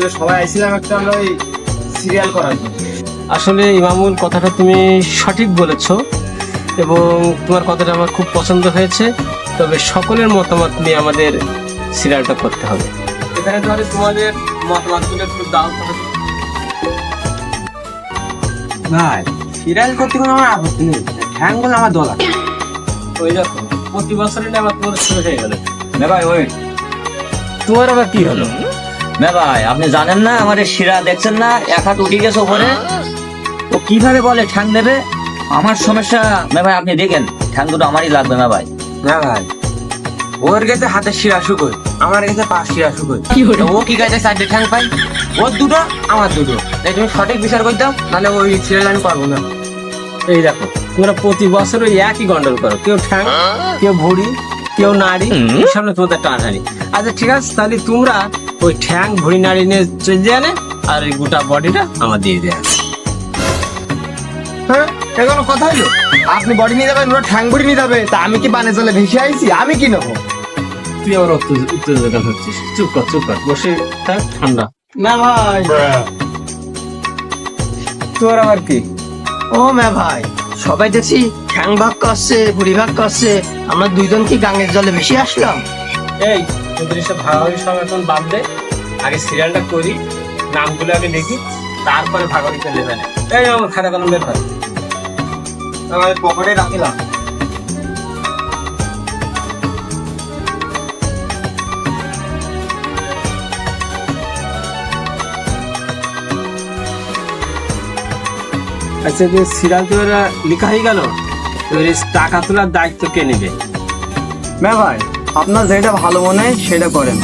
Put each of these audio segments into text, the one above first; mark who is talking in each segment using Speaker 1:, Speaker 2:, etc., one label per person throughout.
Speaker 1: আসলে সবাই আইছিলাম একটা আমরা ওই সিরিয়াল করার জন্য।
Speaker 2: আসলে ইমামুল কথাটা তুমি সঠিক বলেছ এবং তোমার কথাটা আমার খুব পছন্দ হয়েছে। তবে সকলের মতামত নিয়ে আমাদের সিরিয়ালটা করতে হবে। এখানে তাহলে তোমাদের মতামতগুলো একটু দাও।
Speaker 1: ভাই সিরিয়াল করতে কোনো আমার আপত্তি নেই। ঠ্যাংগুলো আমার দোলা
Speaker 2: ওই দেখো প্রতি বছরই না আমার তোমার শুরু হয়ে গেল।
Speaker 3: ভাই ওই।
Speaker 2: তোমার আবার কি হলো?
Speaker 3: না ভাই আপনি জানেন না আমার শিরা দেখছেন না এক হাত উঠে গেছে উপরে। ও কীভাবে বলে ঠ্যাং নেবে আমার সমস্যা না ভাই আপনি দেখেন ঠ্যাং দুটো আমারই লাগবে না ভাই।
Speaker 1: না ভাই ওর গেছে হাতের শিরা শুকোয় আমার গেছে পাঁচ শিরা শুকোয়। তো ও কি গাছে চারটে ঠ্যাং পাই ওর দুটো আমার দুটো। তাই তুমি সঠিক বিচার করে দাও নাহলে ওই সিরিয়াল আমি পারব না।
Speaker 2: এই দেখো তোমরা প্রতি বছর ওই একই গন্ডল করো। কেউ ঠ্যাং কেউ ভুড়ি কেউ নাড়ি সামনে তোমাদের টানহানি আচ্ছা ঠিক আছে তাহলে তোমরা ওই ঠ্যাং ভুড়ি নাড়ি নিয়ে চলে যায় না আর এই গোটা বডিটা আমার দিয়ে দেয়
Speaker 1: হ্যাঁ এখন কথা হলো আপনি বডি নিয়ে যাবেন ওরা ঠ্যাং নিয়ে যাবে তা আমি কি বানে চলে ভেসে আইছি? আমি কি নেব?
Speaker 2: তুই আবার উত্তেজনা হচ্ছিস চুপ কর চুপ কর বসে থাক ঠান্ডা।
Speaker 1: না ভাই।
Speaker 2: তোর আবার কি?
Speaker 4: ও মে ভাই সবাই দেখছি ঠ্যাং ভাগ করছে বুড়ি ভাগ করছে। আমরা দুইজন কি গাঙের জলে বেশি আসলাম?
Speaker 2: এই তোদের এসব ভাগাভাগি সব এখন বাদ দে। আগে সিরিয়ালটা করি, নামগুলো আগে দেখি তারপরে ভাগাভাগি চলে যাবে এই আমার খাতা কলম বের কর।
Speaker 1: আমার পকেটে রাখিলাম।
Speaker 2: আচ্ছা যে সিরিয়াল তো লেখা হয়ে গেল টাকা তোলার দায়িত্ব কে নেবে?
Speaker 1: মে ভাই। আপনার যেটা ভালো মনে হয় সেটা করেন।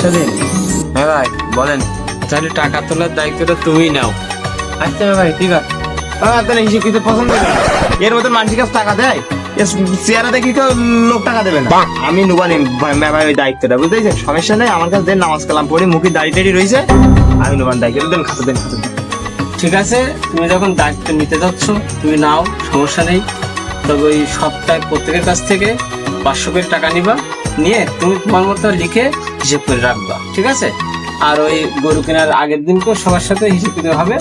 Speaker 1: সেদিন। হ্যাঁ ভাই বলেন।
Speaker 2: তাহলে টাকা তোলার দায়িত্বটা তুমি নাও।
Speaker 1: আচ্ছা ভাই ঠিক আছে। আপনার হিসেব কিছু পছন্দ নেই এর মধ্যে মানুষের কাছে টাকা দেয় চেয়ারা দেখি লোক টাকা দেবে না। আমি নুবা ভাই দায়িত্বটা বুঝতে পেরেছেন সমস্যা নেই আমার কাছে নামাজ কালাম পড়ি মুখে দাড়ি টাড়ি রয়েছে আমি নুবান দায়িত্ব দেন খাতা দেন খাতা
Speaker 2: ঠিক আছে তুমি যখন দায়িত্ব নিতে যাচ্ছ তুমি নাও সমস্যা নেই। তবে ওই সপ্তাহে প্রত্যেকের কাছ থেকে পাঁচশো করে টাকা নিবা। নিয়ে তুমি তোমার মতো লিখে হিসেব করে রাখবা ঠিক আছে? আর ওই গরু কেনার আগের দিনকেও সবার সাথে হিসেব দিতে হবে।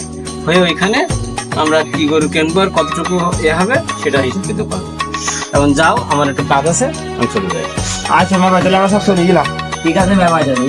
Speaker 2: হয়ে ওইখানে আমরা কি গরু কিনবো আর কতটুকু এ হবে সেটা হিসেব দিতে পারব। এখন যাও আমার একটু কাজ আছে আমি চলে যাই।
Speaker 1: আচ্ছা মা ভাই তাহলে আমরা সব চলে গেলাম।
Speaker 3: ঠিক আছে ভাই যাবি